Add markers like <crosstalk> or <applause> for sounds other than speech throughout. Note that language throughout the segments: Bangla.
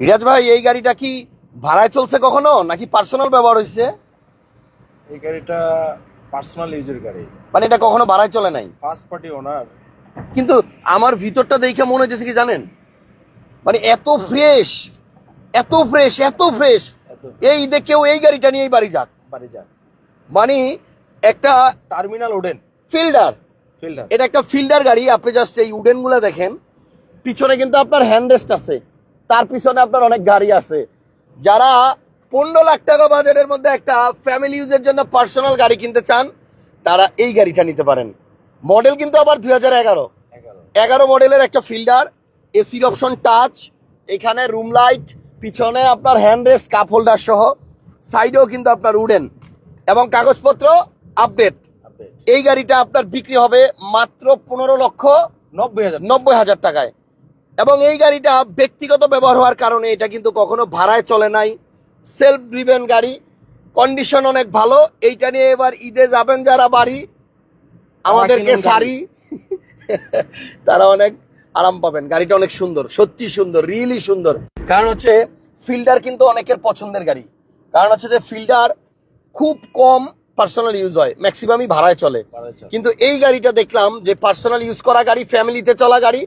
রিয়াজ ভাই এই গাড়িটা কি ভাড়ায় চলছে কখনো নাকি পার্সোনাল ব্যবহার হয়েছে? এই গাড়িটা পার্সোনাল ইউজের গাড়ি। মানে এটা কখনো ভাড়ায় চলে নাই? ফার্স্ট পার্টি ওনার কিন্তু আমার ভিতরটা দেখে মনে হচ্ছে কি জানেন? মানে এত ফ্রেশ এত ফ্রেশ এত ফ্রেশ এই ঈদে কেউ এই গাড়িটা নিয়েই বাড়ি যাক। বাড়ি যাক। মানে একটা টার্মিনাল ওডেন ফিল্ডার। ফিল্ডার। এটা একটা ফিল্ডার গাড়ি আপনি জাস্ট এই উডেনগুলো দেখেন। পিছনে কিন্তু আপনার হ্যান্ডরেস্ট আছে। তার পিছনে আপনার অনেক গাড়ি আছে। যারা পনেরো লাখ টাকা বাজারের মধ্যে একটা ফ্যামিলি ইউজের জন্য পার্সোনাল গাড়ি কিনতে চান তারা এই গাড়িটা নিতে পারেন। মডেল কিন্তু আবার দুই হাজার এগারো। এগারো মডেলের একটা ফিল্ডার এসির অপশন টাচ এখানে রুম লাইট পিছনে আপনার হ্যান্ড হ্যান্ডরেস্ট কাপ হোল্ডার সহ। সাইডেও কিন্তু আপনার উডেন এবং কাগজপত্র আপডেট আপডেট এই গাড়িটা আপনার বিক্রি হবে মাত্র পনেরো লক্ষ নব্বই হাজার। নব্বই হাজার টাকায়। এবং এই গাড়িটা ব্যক্তিগত ব্যবহার হওয়ার কারণে এটা কিন্তু কখনো ভাড়ায় চলে নাই। সেলফ ড্রিভেন গাড়ি কন্ডিশন অনেক ভালো। এইটা নিয়ে এবার ঈদে যাবেন যারা বাড়ি আমাদেরকে সারি <laughs> তারা অনেক আরাম পাবেন। গাড়িটা অনেক সুন্দর সত্যি সুন্দর রিয়েলি সুন্দর। কারণ হচ্ছে ফিল্ডার কিন্তু অনেকের পছন্দের গাড়ি। কারণ হচ্ছে যে ফিল্ডার খুব কম পার্সোনাল ইউজ হয় ম্যাক্সিমামই ভাড়ায় চলে। কিন্তু এই গাড়িটা দেখলাম যে পার্সোনাল ইউজ করা গাড়ি ফ্যামিলিতে চলা গাড়ি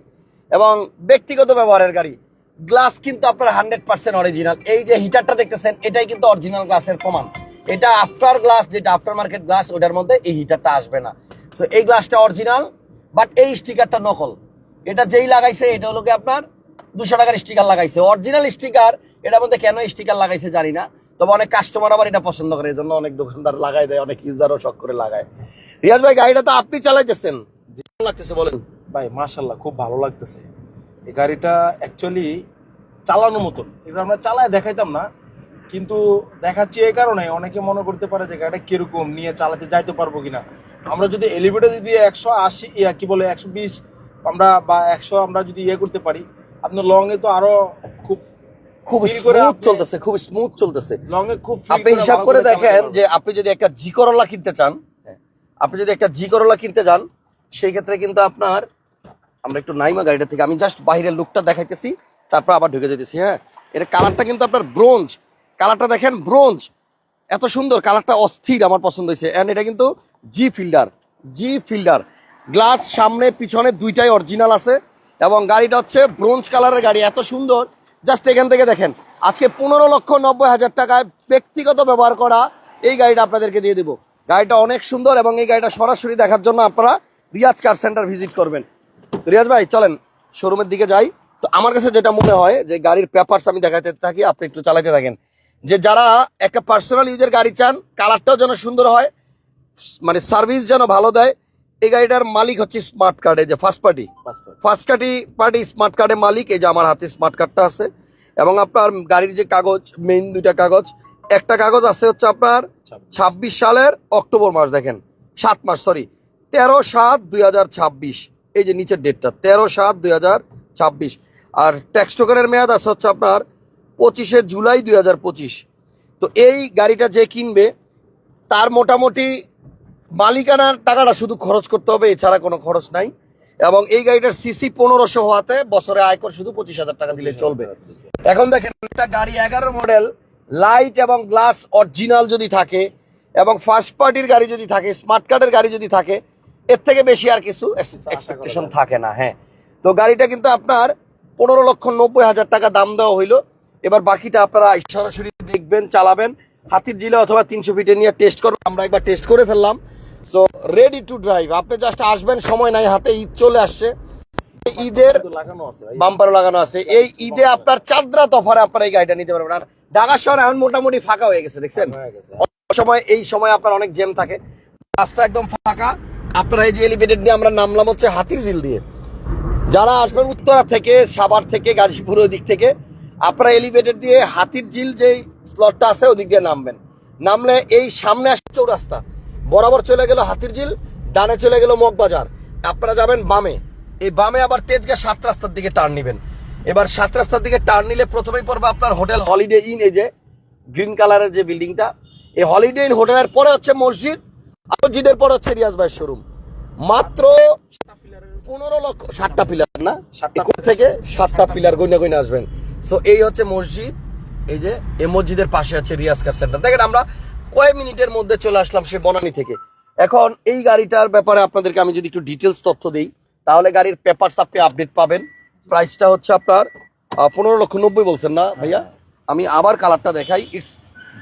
এবং ব্যক্তিগত ব্যবহারের গাড়ি। গ্লাস কিন্তু আপনার হান্ড্রেড পার্সেন্ট অরিজিনাল। এই যে হিটারটা দেখতেছেন এটাই কিন্তু অরিজিনাল গ্লাসের প্রমাণ। এটা আফটার গ্লাস যেটা আফটার মার্কেট গ্লাস ওটার মধ্যে এই হিটারটা আসবে না। তো এই গ্লাসটা অরিজিনাল বাট এই স্টিকারটা নকল। এটা যেই লাগাইছে এটা হলো কি আপনার দুশো টাকার স্টিকার লাগাইছে। অরিজিনাল স্টিকার এটার মধ্যে কেন স্টিকার লাগাইছে জানি না। তবে অনেক কাস্টমার আবার এটা পছন্দ করে এই জন্য অনেক দোকানদার লাগাই দেয় অনেক ইউজারও শখ করে লাগায়। রিয়াজ ভাই গাড়িটা তো আপনি চালাইতেছেন। লাগতেছে বলেন? ভাই মাশাল্লাহ খুব ভালো লাগতেছে। এই গাড়িটা অ্যাকচুয়ালি চালানোর মতন। এটা আমরা চালায় দেখাইতাম না কিন্তু দেখাচ্ছি এই কারণে। অনেকে মনে করতে পারে যে গাড়িটা কীরকম নিয়ে চালাতে যাইতে পারব কিনা। আমরা যদি এলিভেটর যদি একশো আশি ইয়া কি বলে একশো বিশ আমরা বা একশো আমরা যদি ইয়ে করতে পারি আপনার লং এ তো আরও খুব খুব স্মুথ আপনি- চলতেছে খুব স্মুথ চলতেছে। লং এ খুব আপনি হিসাব করে দেখেন যে আপনি যদি একটা জি করলা কিনতে চান আপনি যদি একটা জি করলা কিনতে যান সেই ক্ষেত্রে কিন্তু আপনার আমরা একটু নাইমা গাড়িটা থেকে, আমি জাস্ট বাইরের লুকটা দেখাইতেছি, তারপর আবার ঢুকে যেতেছি হ্যাঁ? এটা কালারটা কিন্তু আপনার ব্রোঞ্জ কালারটা দেখেন ব্রোঞ্জ এত সুন্দর কালারটা অস্থির আমার পছন্দ হয়েছে। এন্ড এটা কিন্তু G filter G filter glass সামনে, পিছনে দুইটাই অরিজিনাল আছে এবং গাড়িটা হচ্ছে ব্রোঞ্জ কালারের গাড়ি, এত সুন্দর। জাস্ট এখান থেকে দেখেন, আজকে পনেরো লক্ষ নব্বই হাজার টাকায় ব্যক্তিগত ব্যবহার করা এই গাড়িটা আপনাদেরকে দিয়ে দিব। গাড়িটা অনেক সুন্দর এবং এই গাড়িটা সরাসরি দেখার জন্য আপনারা রিয়াজ কার সেন্টার ভিজিট করবেন। রিয়াজ ভাই চলেন শোরুমের দিকে যাই। তো আমার কাছে যেটা মনে হয় যে গাড়ির পেপারস আমি দেখাতে থাকি আপনি একটু চালাতে থাকেন। যে যারা একটা পার্সোনাল ইউজের গাড়ি চান কালারটাও যেন সুন্দর হয় মানে সার্ভিস যেন ভালো দেয় এই গাড়িটার মালিক হচ্ছে স্মার্ট কার্ডে যে first party. First party party smart কার্ডের মালিক এই যে আমার হাতে স্মার্ট কার্ডটা আছে। এবং আপনার গাড়ির যে কাগজ মেইন দুইটা কাগজ একটা কাগজ আছে হচ্ছে আপনার। ছাব্বিশ। সালের অক্টোবর মাস দেখেন সাত মাস সরি তেরো সাত দুই হাজার ছাব্বিশ। এই যে নিচের ডেটটা তেরো সাত দুই হাজার ছাব্বিশ। আর ট্যাক্স টোকেনের মেয়াদ আছে হচ্ছে আপনার পঁচিশে জুলাই দুই হাজার পঁচিশ। তো এই গাড়িটা যে কিনবে তার মোটামুটি মালিকানার টাকাটা শুধু খরচ করতে হবে এছাড়া কোনো খরচ নাই। এবং এই গাড়িটার সিসি পনেরোশো হওয়াতে বছরে আয়কর শুধু পঁচিশ হাজার টাকা দিলে চলবে। এখন দেখেন একটা গাড়ি এগারো মডেল লাইট এবং গ্লাস অরিজিনাল যদি থাকে এবং ফার্স্ট পার্টির গাড়ি যদি থাকে স্মার্ট কার্ডের গাড়ি যদি থাকে এর থেকে বেশি আর কিছু এক্সপেকটেশন থাকে না। হ্যাঁ। তো গাড়িটা কিন্তু আপনার পনেরো লক্ষ নব্বই হাজার টাকা দাম দেওয়া হইল। এবার বাকিটা আপনারা সরাসরি দেখবেন চালাবেন। হাতির জিলে অথবা তিনশো ফিটে নিয়ে টেস্ট করবেন। আমরা একবার টেস্ট করে ফেললাম। সো রেডি টু ড্রাইভ আপনি জাস্ট আসবেন সময় নাই হাতে ঈদ চলে আসছে। ঈদের লাগানো আছে বাম্পারও লাগানো আছে। এই ঈদে আপনার চাঁদরা তফারে আপনারা এই গাড়িটা নিতে পারবেন। আর ঢাকা শহর এখন মোটামুটি ফাঁকা হয়ে গেছে দেখছেন? হয়ে সময় এই সময় আপনার অনেক জ্যাম থাকে। রাস্তা একদম ফাঁকা। আপনারা এই যে এলিভেটেড দিয়ে আমরা নামলাম হচ্ছে হাতির ঝিল দিয়ে। যারা আসবেন উত্তরা থেকে, সাভার থেকে গাজীপুর ওই দিক থেকে, আপনারা এলিভেটেড দিয়ে হাতির ঝিল যেই স্লটটা আছে ওদিক দিয়ে নামবেন। নামলে এই সামনে আসছে চৌরাস্তা। বরাবর চলে গেল হাতির ঝিল, ডানে চলে গেল মগবাজার। আপনারা যাবেন বামে। এই বামে আবার তেজগা সাত রাস্তার দিকে টার্ন নেবেন। এবার সাত রাস্তার দিকে টার্ন নিলে প্রথমেই পড়বে আপনার হোটেল হলিডে ইন, এই যে গ্রিন কালারের যে বিল্ডিংটা এই হলিডে ইন হোটেলের পরে হচ্ছে মসজিদ মসজিদের পরে হচ্ছে রিয়াজ ভাই শোরুম মাত্র পনেরো লক্ষ সাতটা পিলার না? থেকে সাতটা পিলার গইনা গইনা আসবেন। সো এই হচ্ছে মসজিদ এই যে এই মসজিদের পাশে আছে রিয়াজ কার সেন্টার দেখেন আমরা কয়েক মিনিটের মধ্যে চলে আসলাম সে বনানী থেকে। এখন এই গাড়িটার ব্যাপারে আপনাদেরকে আমি যদি একটু ডিটেলস তথ্য দিই তাহলে গাড়ির পেপারস আপনি আপডেট পাবেন। প্রাইসটা হচ্ছে আপনার পনেরো লক্ষ নব্বই বলছেন না ভাইয়া? আমি আবার কালারটা দেখাই। ইটস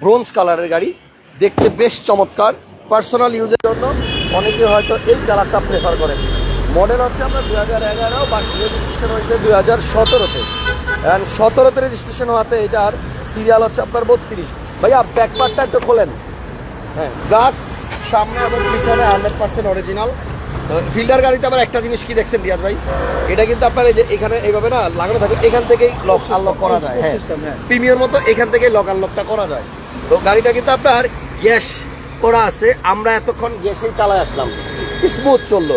ব্রোঞ্জ কালারের গাড়ি। দেখতে বেশ চমৎকার। পার্সোনাল ইউজের জন্য অনেকে হয়তো এই কালারটা প্রেফার করেন। মডেল হচ্ছে আপনার দুই হাজার এগারো বা রেজিস্ট্রেশন হয়েছে দুই হাজার সতেরোতে। অ্যান্ড সতেরোতে রেজিস্ট্রেশন হওয়াতে এটার সিরিয়াল হচ্ছে আপনার বত্রিশ। ভাইয়া ব্যাকপার্টটা একটু খোলেন। হ্যাঁ গ্লাস সামনে এবং পিছনে হান্ড্রেড পার্সেন্ট অরিজিনাল ফিল্ডার গাড়িতে আবার একটা জিনিস কি দেখছেন রিয়াজ ভাই? এটা কিন্তু আপনার এই যে এখানে এইভাবে না লাগানো থাকে এখান থেকেই লক আনলক করা যায়। হ্যাঁ প্রিমিয়ার মতো এখান থেকেই লক আনলকটা করা যায়। তো গাড়িটা কিন্তু আপনার গ্যাস করা আছে, আমরা এতক্ষণ গ্যাসেই চালায় আসলাম। স্মুথ চলল।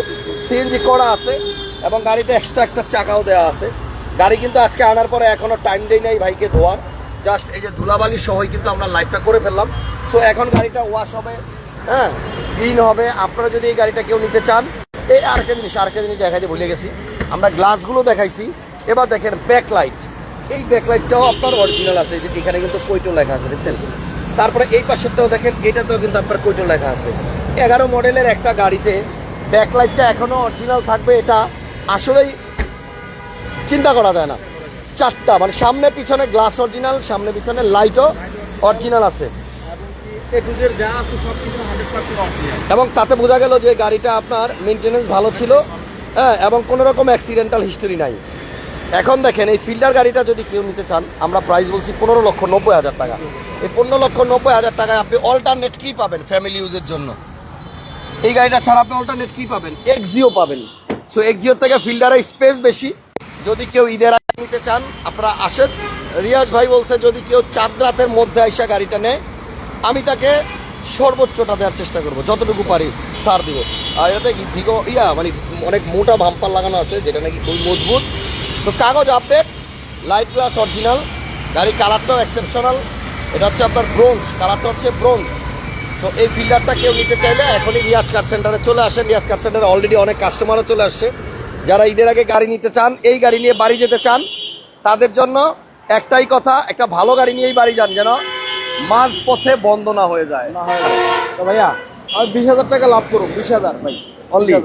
সিএনজি করা আছে এবং গাড়িতে এক্সট্রা একটা চাকাও দেওয়া আছে। গাড়ি কিন্তু আজকে আনার পরে এখনও টাইম দেই নাই ভাইকে ধোয়ার। জাস্ট এই যে ধুলাবালি সহই কিন্তু আমরা লাইভটা করে ফেললাম। সো এখন গাড়িটা ওয়াশ হবে হ্যাঁ ক্লিন হবে। আপনারা যদি এই গাড়িটা কেউ নিতে চান, এই আরেকটা জিনিস আরেকটা জিনিস দেখাইতে ভুলে গেছি। আমরা গ্লাসগুলো দেখাইছি। এবার দেখেন ব্যাকলাইট এই ব্যাকলাইটটাও আপনার অরিজিনাল আছে, এই যে এখানে কিন্তু কৈটো লেখা আছে, দেখছেন? তারপরে এই পাশেরটাও দেখেন, এটাতেও কিন্তু আপনার কৈটো লেখা আছে। এগারো মডেলের একটা গাড়িতে ব্যাকলাইটটা এখনও অরিজিনাল থাকবে, এটা আসলেই চিন্তা করা যায় না। চারটা মানে সামনে পিছনে গ্লাস অরিজিনাল সামনে পিছনে লাইটও অরিজিনাল আছে। এবং তাতে বোঝা গেল যে গাড়িটা আপনার মেনটেনেন্স ভালো ছিল হ্যাঁ এবং কোনো রকম অ্যাক্সিডেন্টাল হিস্টোরি নাই। এখন দেখেন, এই ফিল্ডার গাড়িটা যদি কেউ নিতে চান, আমরা প্রাইস বলছি পনেরো লক্ষ নব্বই হাজার টাকা। এই পনেরো লক্ষ নব্বই হাজার টাকায় আপনি অল্টারনেট কি পাবেন ফ্যামিলি ইউজের জন্য? এই গাড়িটা ছাড়া আপনি অল্টারনেট কি পাবেন? এক্সিও পাবেন। সো এক্সিও থেকে ফিল্ডারের স্পেস বেশি। যদি কেউ ঈদের আগে নিতে চান, আপনারা আসেন। রিয়াজ ভাই বলছে, যদি কেউ চাঁদ রাতের মধ্যে আইসা গাড়িটা নেয়, আমি তাকে সর্বোচ্চটা দেওয়ার চেষ্টা করব, যতটুকু পারি সার দিব। আর এটাতে ভিগো ইয়া মানে অনেক মোটা ভাম্পার লাগানো আছে, যেটা নাকি খুবই মজবুত। তো কাগজ আপডেট লাইট গ্লাস অরিজিনাল গাড়ির কালারটাও এক্সেপশনাল এটা হচ্ছে আপনার ব্রোঞ্জ কালারটা হচ্ছে ব্রোঞ্জ তো এই ফিল্ডারটা কেউ নিতে চাইলে এখনই রিয়াজ কার সেন্টারে চলে আসেন। রিয়াজ কার সেন্টারে অলরেডি অনেক কাস্টমারও চলে আসছে। যারা ঈদের আগে গাড়ি নিতে চান, এই গাড়ি নিয়ে বাড়ি যেতে চান, তাদের জন্য একটাই কথা, একটা ভালো গাড়ি নিয়েই বাড়ি যান যেন মাঝ পথে বন্ধ না হয়ে যায় না। হয় ভাইয়া, আমি বিশ হাজার টাকা লাভ করুন, বিশ হাজার, ভাই। হ্যাঁ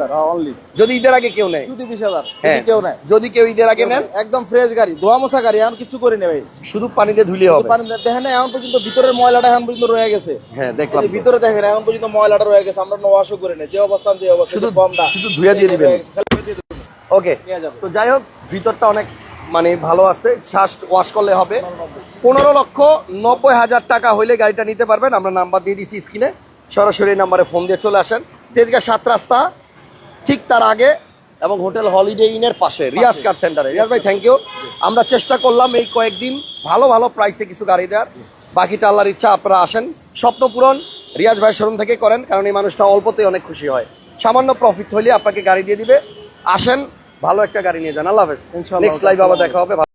যদি ঈদের আগে কেউ নেয়? যদি বিশ হাজার হ্যাঁ। কেউ নেয়। যদি কেউ ঈদের আগে নেন? একদম ফ্রেশ গাড়ি ধোয়া মোছা গাড়ি এখন কিছু করে নেবে শুধু পানিতে ধুলে হবে। পানি দেখেন এখন পর্যন্ত ভিতরের ময়লাটা এখন পর্যন্ত রয়ে গেছে। হ্যাঁ দেখলাম। ভিতরে দেখেন এখন পর্যন্ত ময়লাটা রয়ে গেছে আমরা ওয়াশও করে নেই। যে অবস্থান যে অবস্থা শুধু কমটা শুধু ধুয়ে দিয়ে দিবেন। ওকে তো যাই হোক ভিতরটা অনেক মানে ভালো আছে। ওয়াশ করলে হবে। পনেরো লক্ষ নব্বই হাজার টাকা হইলে গাড়িটা নিতে পারবেন। আমরা নাম্বার দিয়ে দিছি স্ক্রিনে সরাসরি নাম্বারে ফোন দিয়ে চলে আসেন। তেজগাঁ সাত রাস্তা ঠিক তার আগে এবং হোটেল হলিডে ইনের পাশে রিয়াজ কার সেন্টারে। রিয়াজ ভাই থ্যাংক ইউ আমরা চেষ্টা করলাম এই কয়েকদিন ভালো ভালো প্রাইসে কিছু গাড়ি দেওয়ার। বাকিটা আল্লাহর ইচ্ছা আপনারা আসেন। স্বপ্ন পূরণ রিয়াজ ভাই শোরুম থেকে করেন কারণ এই মানুষটা অল্পতেই অনেক খুশি হয়। সামান্য প্রফিট হলে আপনাকে গাড়ি দিয়ে দিবে। আসেন ভালো একটা গাড়ি নিয়ে যান। আল্লাহ হাফেজ। নেক্সট লাইভ আবার দেখা হবে।